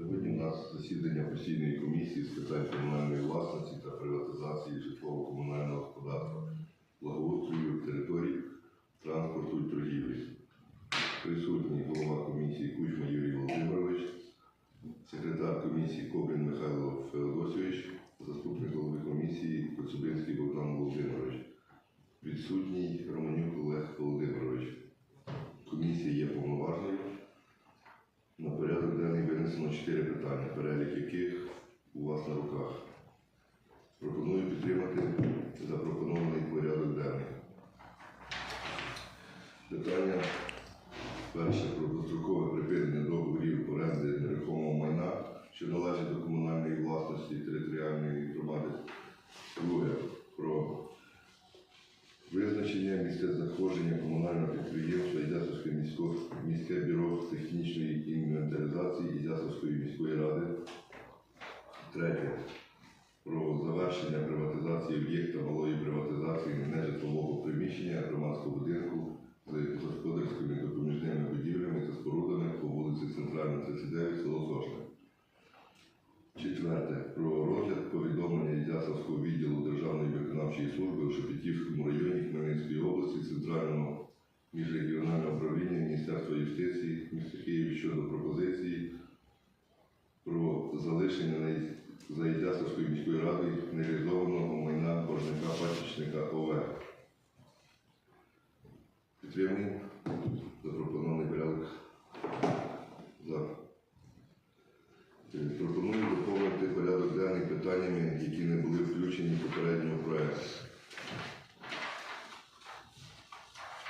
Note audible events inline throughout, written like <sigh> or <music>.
Сьогодні у нас засідання постійної комісії з питань комунальної власності та приватизації житлово-комунального господарства, благоустрою територій, транспорту і торгівлі. Присутній голова комісії Кучма Юрій Володимирович, секретар комісії Кобрин Михайло Феодосійович, заступник голови комісії Коцюбинський Богдан Володимирович. Відсутній Романюк Олег Володимирович. Комісія є повноважною. На порядок денний винесено чотири яких у вас на руках. Пропоную підтримати запропонований порядок денний. Питання перше про дострокове припинення договорів оренди нерухомого майна, що належить до комунальної власності територіальної громади. Друге про Визначення місця знаходження комунального підприємства Ізясовське міське бюро технічної інвентаризації Ізясовської міської ради. Третє. Про завершення приватизації об'єкта малої приватизації нежитлового приміщення громадського будинку з господарськими допоміжними будівлями та спорудами по вулиці Центральна, 39, село Сошне. Четверте. Про розгляд повідомлення Ізясовського відділу Державної виконавчої служби у Шепетівському районі Хмельницької області Центрального міжрегіонального управління Міністерства юстиції міста Київ щодо пропозиції про залишення на Із- за Ізясовською міською радою нереалізованого майна боржника пасічника ОВ. Підтримуємо запропонований порядок. За. Е, Пропоную доповнити порядок денний питаннями, які не були включені в попереднього проекту.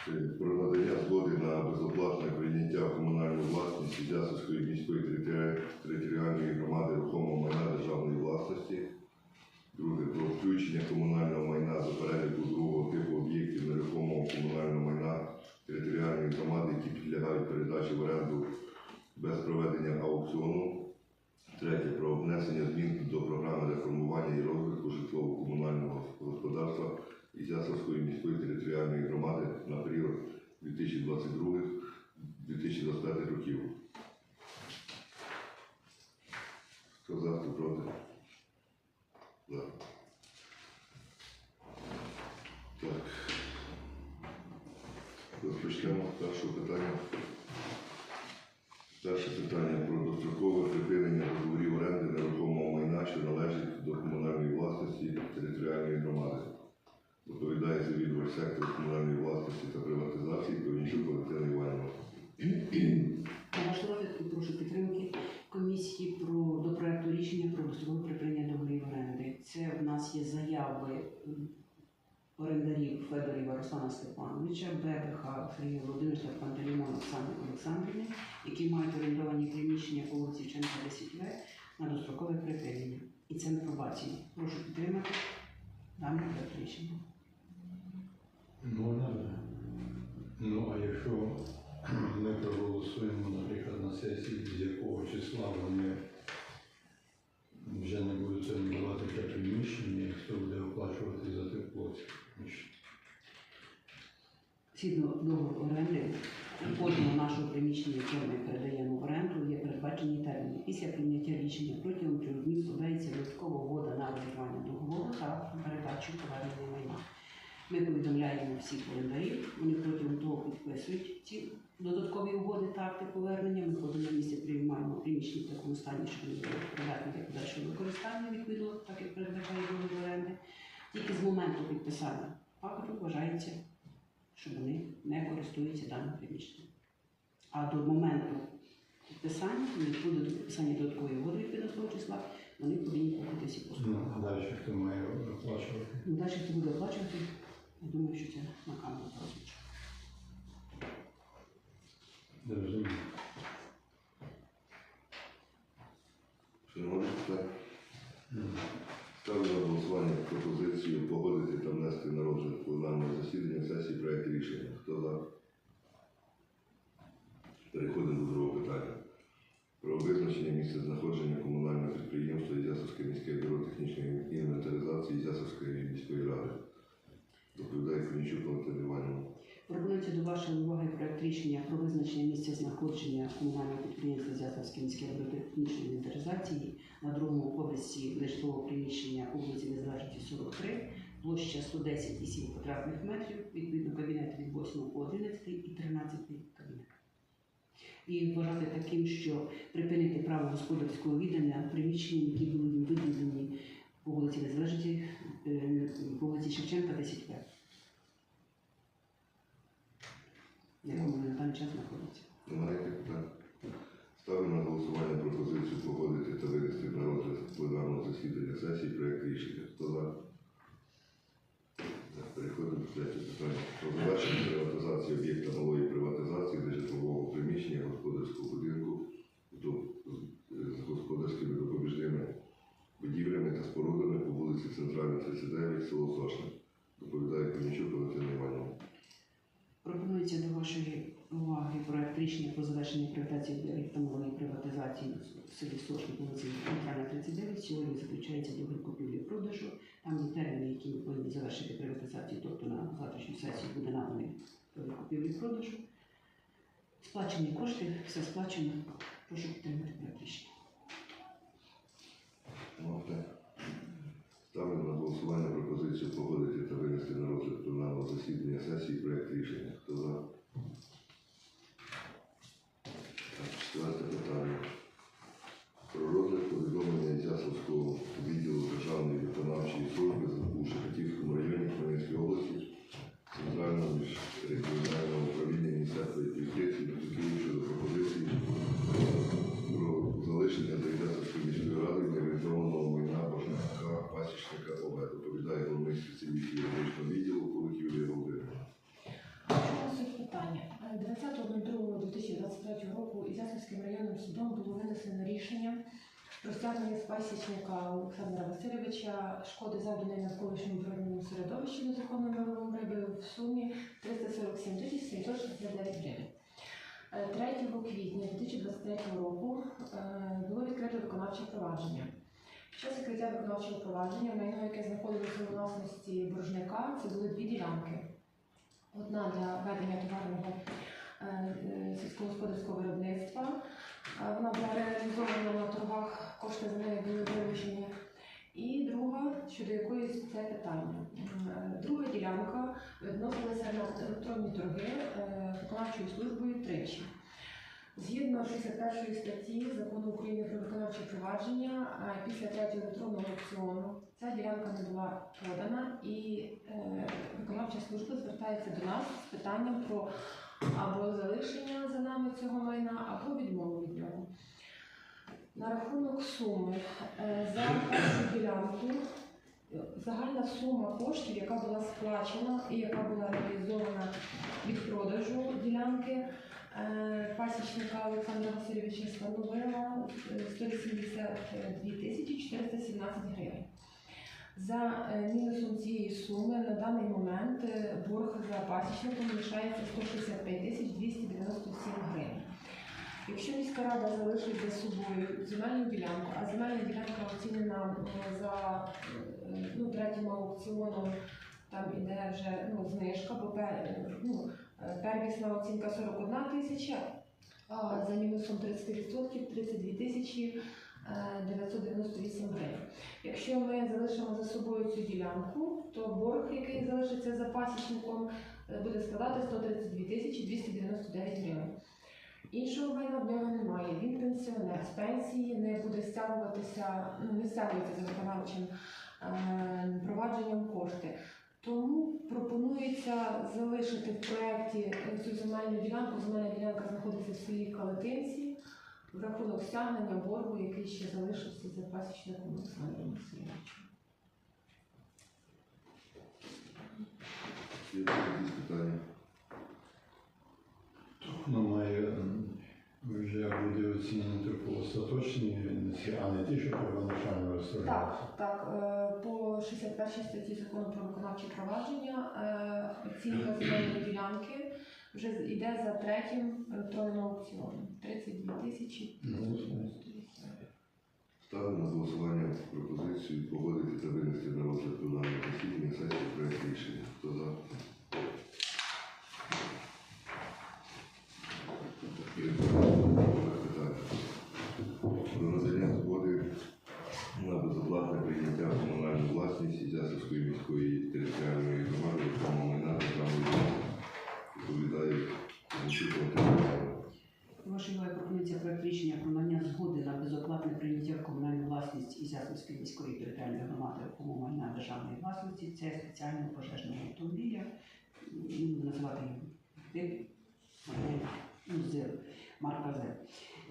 Е, Про надання згоди на безоплатне прийняття в комунальну власність Територі- територіальної громади рухомого майна державної власності. Друге, про включення комунального майна до переліку другого типу об'єктів нерухомого комунального майна територіальної громади, які підлягають передачі в оренду без проведення аукціону. Третє про внесення змін до програми реформування і розвитку житлово-комунального господарства Ізясовської міської територіальної громади на період 2022-2025 років. Хто за, хто проти? За. Так. Розпочнемо з першого питання. Перше питання про дострокове припинення договорів оренди нерухомого майна, що належить до комунальної власності територіальної громади. Доповідає завідувач сектору комунальної власності та приватизації Ковінчук Валентина Іванівна. На ваш прошу підтримки комісії про до проекту рішення про дострокове припинення договорів оренди. Це в нас є заяви орендарів Федоріва Руслана Степановича, ББХ Сергія Володимировича та Пантелеймон Оксани Олександрівни, які мають орендовані приміщення по вулиці Ченка 10В на дострокове припинення. І це на пробації. Прошу підтримати даний проект рішення. Можна вже. Ну, а якщо <clears throat> ми проголосуємо, наприклад, на сесії, з якого числа вони вже не будуть орендувати те приміщення, хто буде оплачувати за тепло. Згідно договору оренди, кожного нашого приміщення, яке ми передаємо в оренду, є передбачені терміни. Після прийняття рішення протягом трьох днів складається додаткова угода на розірвання договору та передачу повернення майна. Ми повідомляємо всіх орендарів, вони протягом того підписують ці додаткові угоди та акти повернення. Ми на місце, приймаємо приміщення в такому стані, що вони були придатні для подальшого використання, відповідно, так як передбачає договір оренди. Тільки з моменту підписання акту вважається що вони не користуються даним приміщенням. А до моменту підписання, відповідно до підписання додаткової угоди відповідно того числа, вони повинні платити всі послуги. Ну, далі хто має оплачувати? Ну, Далі хто буде оплачувати, я думаю, що це на камеру прозвучить. Зрозуміло. Шановні Ну, ставлю на голосування пропозицію погодити та внести на розгляд пленарного засідання сесії проект рішення. Хто за? Переходимо до другого питання. Про визначення місця знаходження комунального підприємства Ізясовське міське бюро технічної інвентаризації Ізясовської міської ради. Доповідає Конічук Валентина Іванівна. Пропонується до вашої уваги проект рішення про визначення місця знаходження комунального підприємства Зятовської міської агротехнічної інвентаризації на другому поверсі нежитлового приміщення по вулиці Незалежності 43, площа 110,7 квадратних метрів, відповідно кабінет від 8 по 11 і 13 кабінет. І вважати таким, що припинити право господарського віддання приміщенням, які були виділені по вулиці Незалежності, е, по вулиці Шевченка 10 В. В якому на даний час знаходиться. Немає питань? Ставлю на голосування пропозицію погодити та винести на розгляд пленарного засідання сесії проект рішення. Хто за? Переходимо до третього питання. Про завершення приватизації об'єкта малої приватизації нежитлового приміщення господарського будинку з господарськими допоміжними будівлями та спорудами по вулиці Центральна, 39, село Сошне. Доповідає Конічук Валентина Іванівна. Пропонується до вашої уваги проект рішення про завершення приватизації об'єкта малої приватизації в селі Сошні, вулиці Центральна 39. Сьогодні заключається договір купівлі-продажу. Там є терміни, які ми повинні завершити приватизацію, тобто на завтрашню сесію буде наданий договір купівлі-продажу. Сплачені кошти, все сплачено. Прошу підтримати проект рішення. Ставлю на голосування пропозицію погодити та винести на розгляд пленарного засідання сесії проект рішення. Хто за? Так, рішення про стягнення з пасічника Олександра Васильовича шкоди завданої навколишньому природному середовищу незаконним виловом риби в сумі 347 тисяч 769 гривень. Е, 3 квітня 2023 року е, було відкрито виконавче провадження. Під час відкриття виконавчого провадження майно, яке знаходилося у власності боржника, це були дві ділянки. Одна для ведення товарного е, е, сільськогосподарського виробництва. Е, Вона була реалізована на торгах, кошти за нею були вилучені. І друга, щодо якої це питання. М, е, Друга ділянка відносилася торги е, виконавчою службою тричі. Згідно 61 статті закону України про виконавче провадження, е, після третього електронного аукціону ця ділянка не була продана, і е, виконавча служба звертається до нас з питанням про або залишення за нами цього майна, або відмову від нього. На рахунок суми за першу ділянку загальна сума коштів, яка була сплачена і яка була реалізована від продажу ділянки е, пасічника Олександра Васильовича становила е, 182 тисячі 417 гривень. За е, мінусом цієї суми на даний момент е, борг за пасічником лишається 165 тисяч 297 гривень. Якщо міська рада залишить за собою земельну ділянку, а земельна ділянка оцінена е, за е, ну, третім аукціоном, там іде вже ну, знижка, бо ну, е, первісна оцінка 41 тисяча, а за мінусом 30% 32 тисячі е, 998 гривень. Якщо ми залишимо за собою цю ділянку, то борг, який залишиться за пасічником, буде складати 132 тисячі 299 гривень. Іншого майна в нього немає. Він пенсіонер з пенсії не буде стягуватися, ну не стягується за виконавчим е, провадженням кошти. Тому пропонується залишити в проєкті цю земельну ділянку. Земельна ділянка знаходиться в селі Калетинці в рахунок стягнення боргу, який ще залишився за пасічником Олександром Васильовичем. Є якісь питання? Воно має м, вже по остаточній рівниці, а не ті, що первоначально розставляються. Так, так. е, По 61 статті закону про виконавче провадження е, оцінка земельної ділянки вже йде за третім електронним аукціоном. 32 тисячі. Ставлю на голосування пропозицію погодити та винести на розгляд пленарного засідання сесії проект рішення. Хто за? пропонується проект рішення про надання згоди на безоплатне прийняття в комунальну власність Ізяславської міської територіальної громади рухомого майна державної власності. Це спеціального пожежного автомобіля. Називати його з марка Z.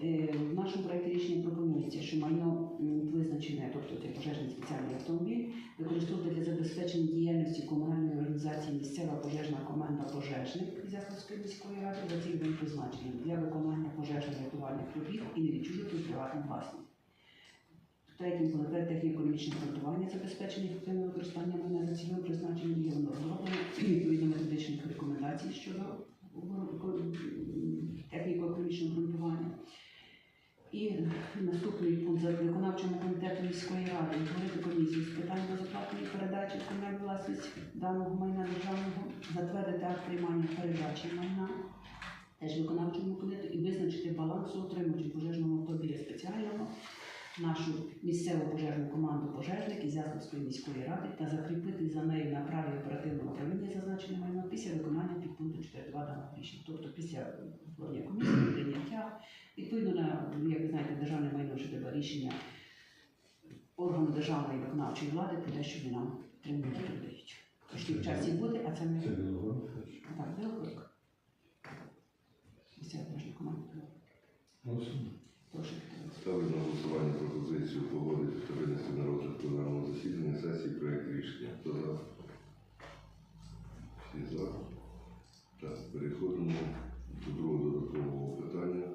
Е, В нашому проєкті рішення пропонується, що майно визначене, тобто цей пожежний спеціальний автомобіль, використовувати для забезпечення діяльності комунальної організації місцева пожежна команда пожежник Ізяславської міської ради за цільовим призначенням для виконання пожежно-рятувальних робіт і не відчужити у приватну власність. Третім пунктом техніко-економічне обґрунтування забезпечення ефективного використання майна за цільовим призначенням є воно відповідно методичних рекомендацій щодо техніко-економічного обґрунтування. І наступний пункт за виконавчому комітету міської ради утворити комісію з питань безоплатної передачі в власність даного майна державного, затвердити акт приймання передачі майна теж виконавчому комітету і визначити балансоутримувачів пожежного автомобіля спеціального нашу місцеву пожежну команду пожежників Ізяславської міської ради та закріпити за нею на праві оперативного управління зазначене майно після виконання підпункту 4.2 даного рішення, тобто після утворення комісії, прийняття Відповідно на, як ви знаєте, державне майно, що треба рішення органу державної виконавчої влади про те, що нам тримають передають. Тож в часі буде, а це Білогородка. так, Білокрик. Місця державної команди. Голосуємо. Ставлю на голосування пропозицію погодити та винести на розгляд пленарного засідання сесії проект рішення. Хто за? Всі за. Так, переходимо до другого додаткового питання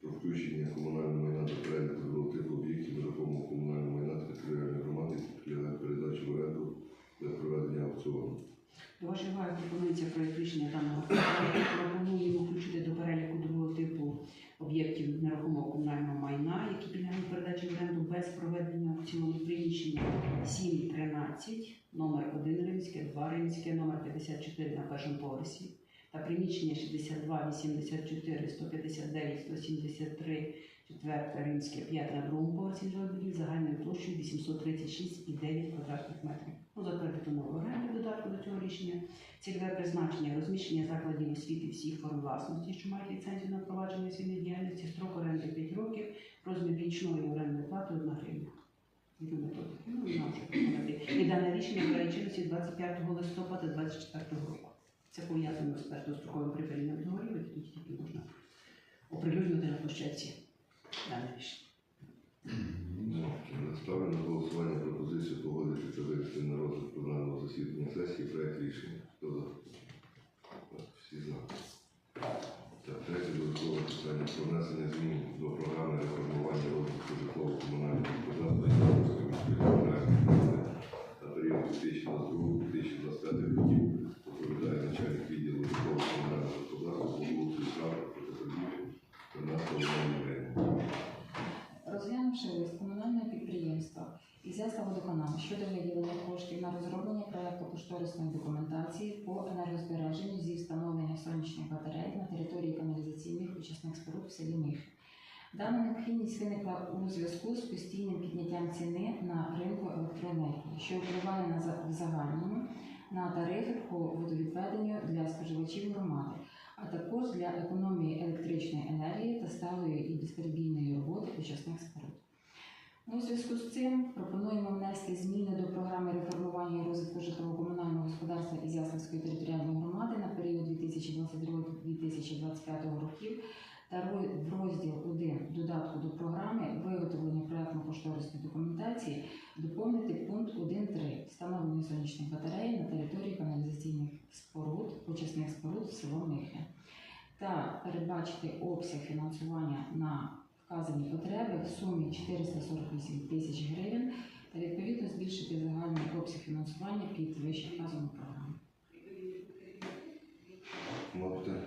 про включення комунального майна до переліку другого типу об'єктів нерухомого комунального майна та територіальної громади, підлягають передачі в оренду для проведення аукціону. Уваги пропонується проєкт рішення даного. Пропонуємо включити до переліку другого типу об'єктів нерухомого комунального майна, які підлягають передачі в оренду без проведення аукціону приміщення 7.13, номер 1 римське, 2 римське, номер 54 на першому поверсі. Та приміщення 62, 84, 159, 173, 4 римське, 5 на другому поверсі житлових загальною площею 836,9 квадратних метрів. Ну, затвердити нову оренду додатку до цього рішення. Цільове призначення розміщення закладів освіти всіх форм власності, що мають ліцензію на впровадження освітньої діяльності, строк оренди 5 років, розмір річної орендної плати 1 гривня. Ну, і дане рішення бере чинності 25 листопада 2024 року. Це пов'язано з першостроковим припиненням договорів, тоді тільки можна оприлюднити на площадці рішення. Ну, Ставлю на голосування пропозицію погодити та вивести на розгляд пленарного засідання сесії проект рішення. Хто за? Всі за. Так, третє додаткове питання про внесення змін до програми реформування розвитку житлово-комунального Водоканал щодо виділення коштів на розроблення проекту кошторисної документації по енергозбереженню зі встановлення сонячних батарей на території каналізаційних очисних споруд в селі Михи. Дана необхідність виникла у зв'язку з постійним підняттям ціни на ринку електроенергії, що впливає на загальному на тарифи по водовідведенню для споживачів громади, а також для економії електричної енергії та сталої і безперебійної роботи очисних споруд. Ну, у зв'язку з цим пропонуємо внести зміни до програми реформування і розвитку житлово-комунального господарства Ізяславської територіальної громади на період 2022-2025 років та в розділ 1 додатку до програми виготовлення проектно-кошторисної документації доповнити пункт 1.3 встановлення сонячних батарей на території каналізаційних споруд, очисних споруд село Михне та передбачити обсяг фінансування на вказані потреби в сумі 448 тисяч гривень та відповідно збільшити загальний обсяг фінансування під вище вказану програму. Мовте.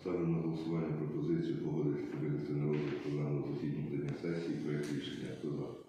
Ставлю на голосування пропозицію погодити на розгляд програму засідання сесії проєкт рішення. Хто за?